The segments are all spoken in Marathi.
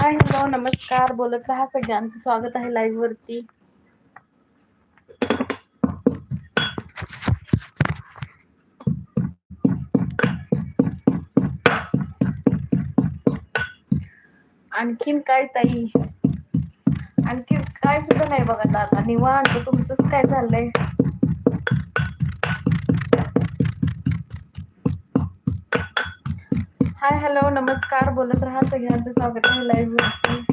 हाय हॅलो नमस्कार. बोलत राहा सगळ्यांचं. स्वागत आहे लाईव्ह वरती. आणखीन काय ताई? आणखी काय सुद्धा नाही बघा आता. निवांत. तुमचंच काय चाललंय? हाय हॅलो नमस्कार बोलत रहा. सगळ्यांचं स्वागत आहे लाईव्ह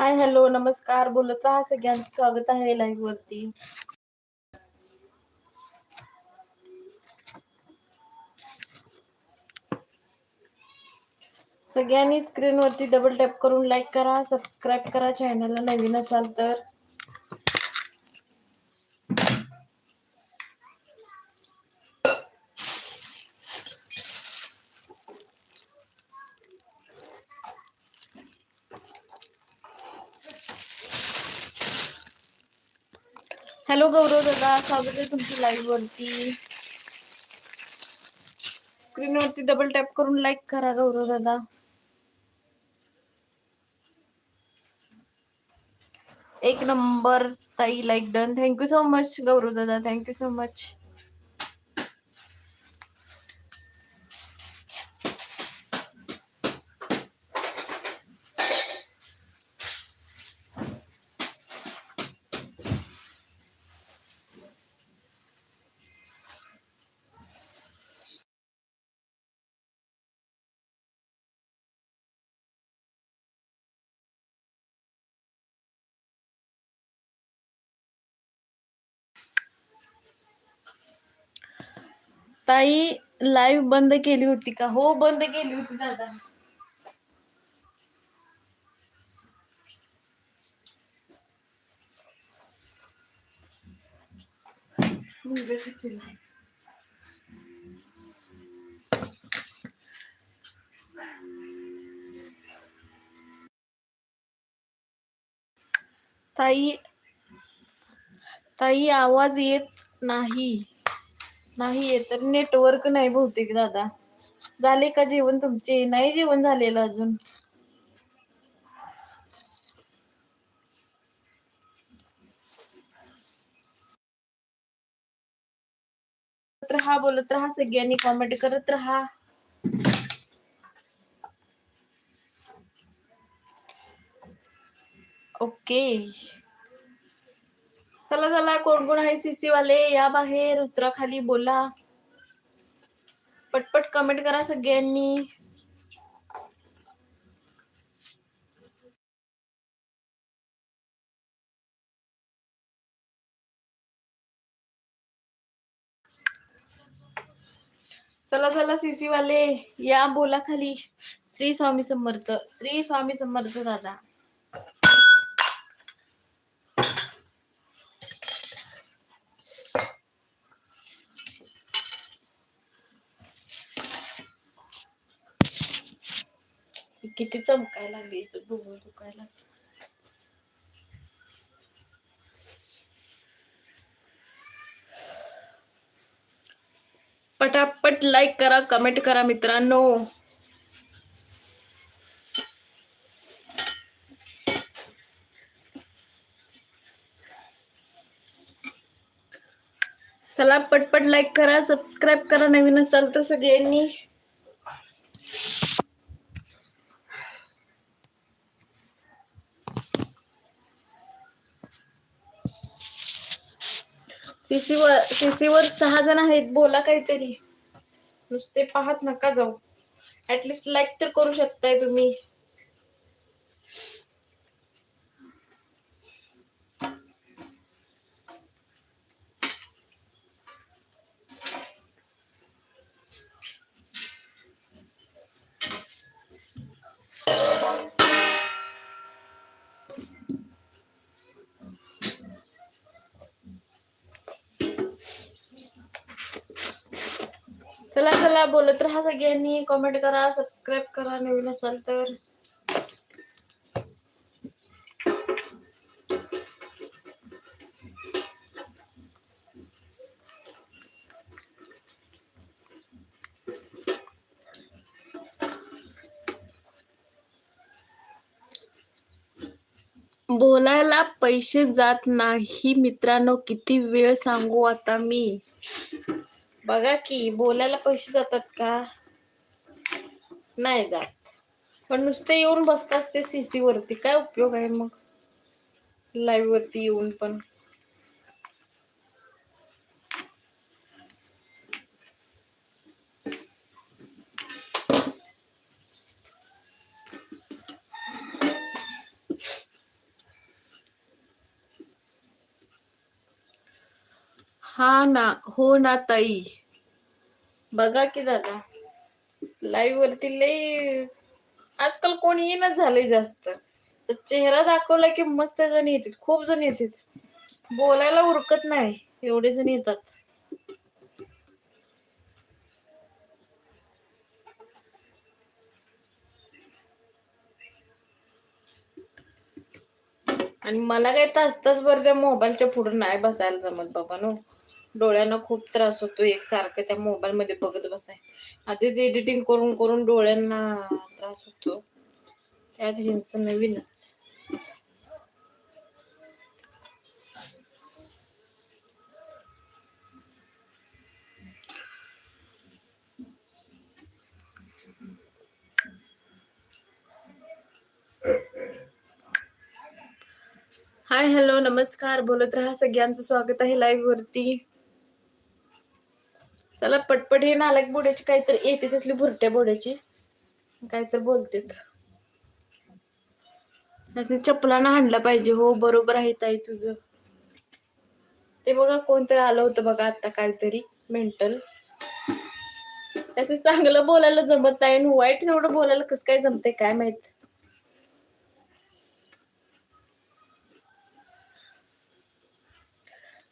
हाय हॅलो नमस्कार. बोलत राहा. सगळ्यांचं स्वागत आहे लाईव्ह वरती. सगळ्यांनी स्क्रीनवरती डबल टॅप करून लाईक करा सबस्क्राईब करा. चॅनलला नवीन असाल तर. हॅलो गौरव दादा स्वागत आहे तुमची लाईव्ह वरती. स्क्रीनवरती डबल टॅप करून लाईक करा गौरव दादा. एक नंबर ताई like done thank you so much Gaurav दादा थँक्यू सो मच ताई लाईव्ह बंद केली होती का? हो बंद केली होती दादा. ताई ताई आवाज येत नाही. नाही तर नेटवर्क नाही बहुतेक दादा. झाले का जेवण तुमचे? नाही जेवण झालेलं अजून. हा राहा बोलत राहा सगळ्यांनी कॉमेंट करत राहा. ओके चला चला कोण कोण आहे सीसी वाले? या बाहेर उतरा खाली बोला. पटपट कमेंट करा सगळ्यांनी. चला चला सीसी वाले या बोला खाली. श्री स्वामी समर्थ श्री स्वामी समर्थ दादा. किती चमकायला लागली इथं डोळं दुखायला पटापट लाईक करा कमेंट करा मित्रांनो. चला पटपट लाईक करा सबस्क्राईब करा नवीन असाल तर सगळ्यांनी. सीसीवर सहा जण आहेत बोला काहीतरी. नुसते पाहत नका जाऊ. ऍटलिस्ट लाईक तर करू शकताय तुम्ही. चला चला बोलत राहा सगळ्यांनी. कमेंट करा सबस्क्राईब करा नवीन असाल तर. बोलायला पैसे जात नाही. मित्रांनो किती वेळ सांगू आता मी? बघा की बोलायला पैसे जातात का? नाही जात. पण नुसते येऊन बसतात ते सीसी वरती. काय उपयोग आहे मग? लाईव्ह वरती येऊन पण. हा ना हो ना ताई. बघा की दादा लाईव्ह वरती लई आजकाल कोणी येणं झालंय जास्त. चेहरा दाखवला की मस्त जण येतात खूप जण येतात. बोलायला उरकत नाही एवढे जण येतात. आणि मला काय तास तास भर त्या मोबाईलच्या पुढे नाही बसायला जमत बाबा नो. डोळ्यांना खूप त्रास होतो एकसारखं त्या मोबाईल मध्ये बघत बसाय. आधीच एडिटिंग करून करून डोळ्यांना त्रास होतो. त्यात ह्यांचं नवीनच. हाय हॅलो नमस्कार. बोलत राहा सगळ्यांचं स्वागत आहे लाईव्ह वरती. चला पटपट हे नालक बोड्याची काहीतरी येते तसली भुरट्या बोड्याची. काहीतरी बोलते त्याने चपलानं हाणला पाहिजे. हो बरोबर आहे ताई तुझं. ते बघा कोणतरी आलं होतं बघा आता काहीतरी मेंटल. असं चांगलं बोलायला जमत नाही आणि वाईट एवढं बोलायला कसं काय जमतंय काय माहीत.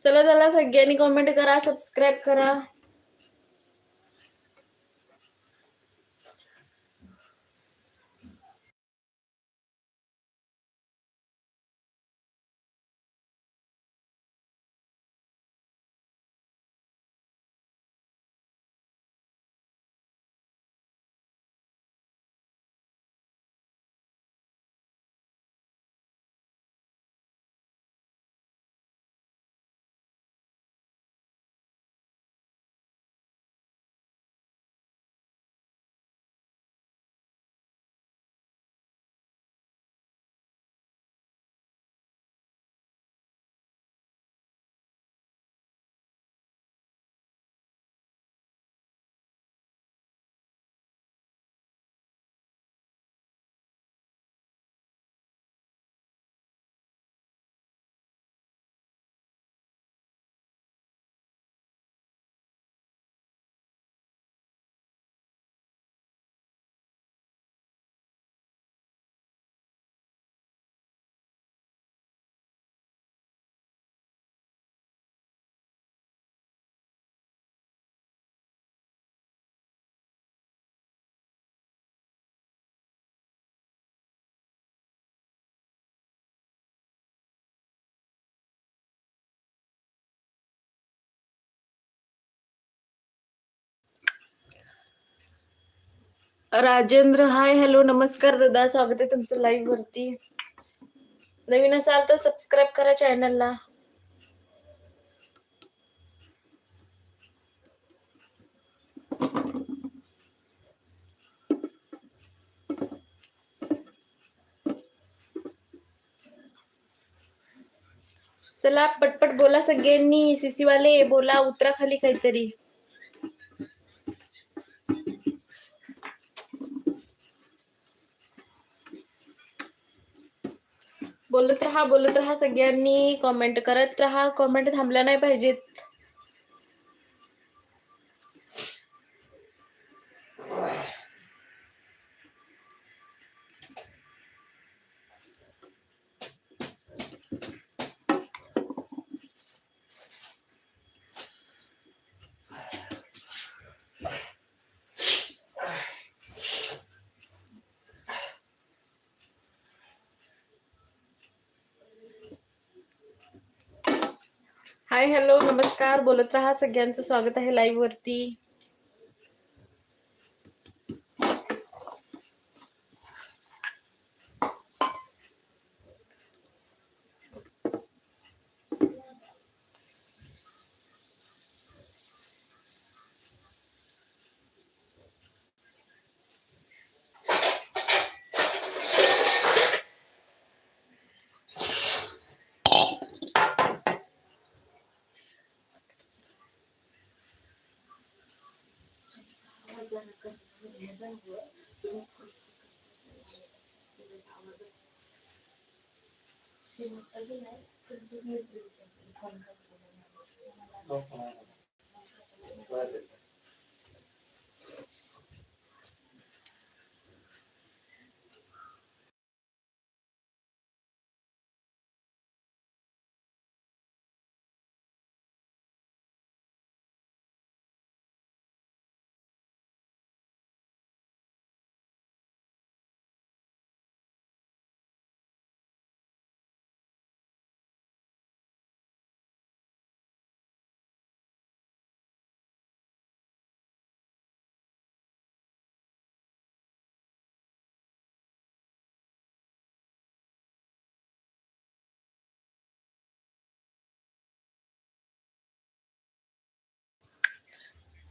चला चला सगळ्यांनी कमेंट करा सबस्क्राईब करा. राजेंद्र हाय हॅलो नमस्कार दादा स्वागत आहे तुमचं लाईव्ह वरती. नवीन असाल तर सबस्क्राईब करा चॅनलला चला पटपट बोला सगळ्यांनी सीसी वाले बोला उतरा खाली काहीतरी. बोलत राहा बोलत राहा सगळ्यांनी कॉमेंट करत राहा. कॉमेंट थांबल्या नाही पाहिजेत. हाय हॅलो नमस्कार. बोलत राहा सगळ्यांचं. स्वागत आहे लाईव्ह वरती. Sí, no, casi nada. Entonces, me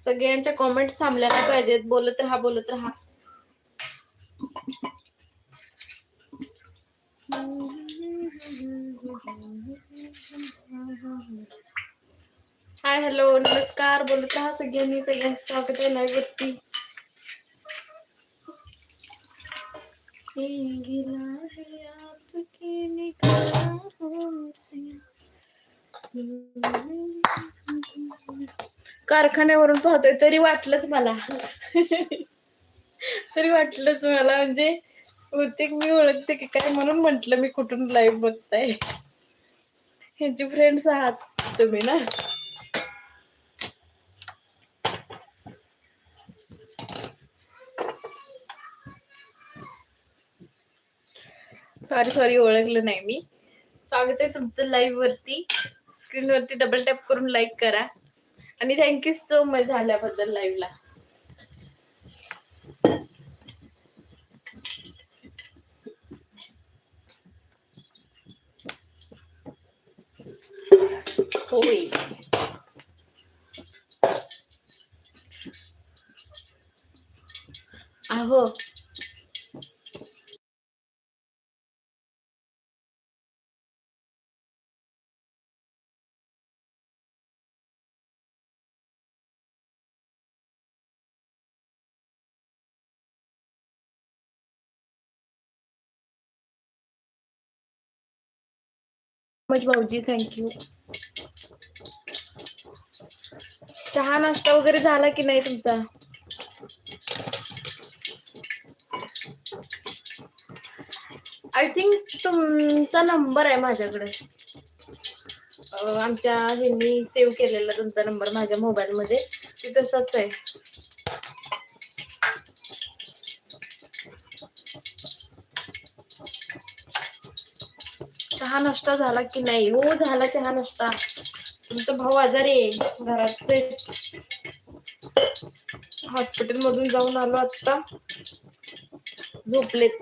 सगळ्यांच्या कॉमेंट्स थांबल्या नाही पाहिजेत. बोलत राहा बोलत राहा. हाय हॅलो नमस्कार. बोलत राहा सगळ्यांनी. सगळ्यांचं स्वागत आहे लाईव्ह वरती. ये कारखान्यावरून पाहतोय तरी वाटलंच मला. तरी वाटलंच मला म्हणजे बहुतेक मी ओळखते की काय म्हणून म्हटलं मी कुठून लाईव्ह बघताय. ह्यांची फ्रेंड्स आहात तुम्ही ना? सॉरी सॉरी ओळखलं नाही मी. स्वागत आहे तुमचं लाईव्ह वरती. स्क्रीन वरती डबल टॅप करून लाईक करा. आणि थँक्यू सो मच झाल्याबद्दल लाईव्हला होय आहो मच भाऊजी थँक्यू चहा नाश्ता वगैरे झाला की नाही तुमचा? आय थिंक तुमचा नंबर आहे माझ्याकडे. आमच्या ह्यांनी सेव्ह केलेला तुमचा नंबर माझ्या मोबाईलमध्ये ती ते तसाच आहे. चहा नाश्ता झाला की नाही? हो झाला चहा नाश्ता. तुमचा भाऊ आजारी आहे घरात हॉस्पिटल मधून जाऊन आलो आता झोपलेत.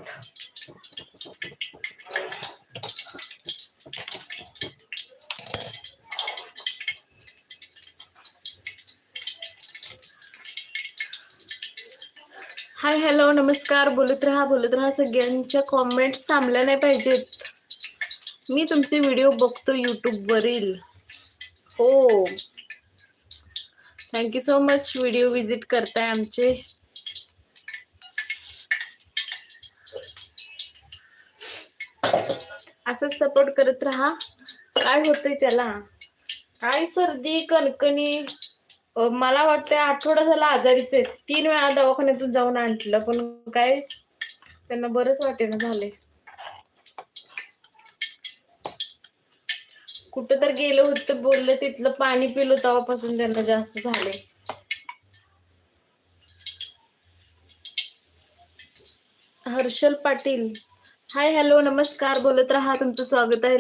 हाय हॅलो नमस्कार. बोलत राहा बोलत राहा. सगळ्यांच्या कॉमेंट्स थांबल्या नाही पाहिजेत. मी तुमचे व्हिडिओ बघतो यूट्यूबवरील हो. Thank you so much video visit करताय आमचे. असंच सपोर्ट करत राहा. काय होतंय त्याला? काय सर्दी कणकणी? मला वाटतंय आठवडा झाला आजारीच. आहे तीन वेळा दवाखान्यातून जाऊन आणलं पण काय? त्यांना बरंच वाटेना झालंय. कुठं तर गेलं होतं बोललं तिथलं पाणी पिलो तेव्हापासून त्यांना जास्त झाले. हर्षल पाटील. हाय हॅलो नमस्कार. बोलत राहा. तुमचं स्वागत आहे.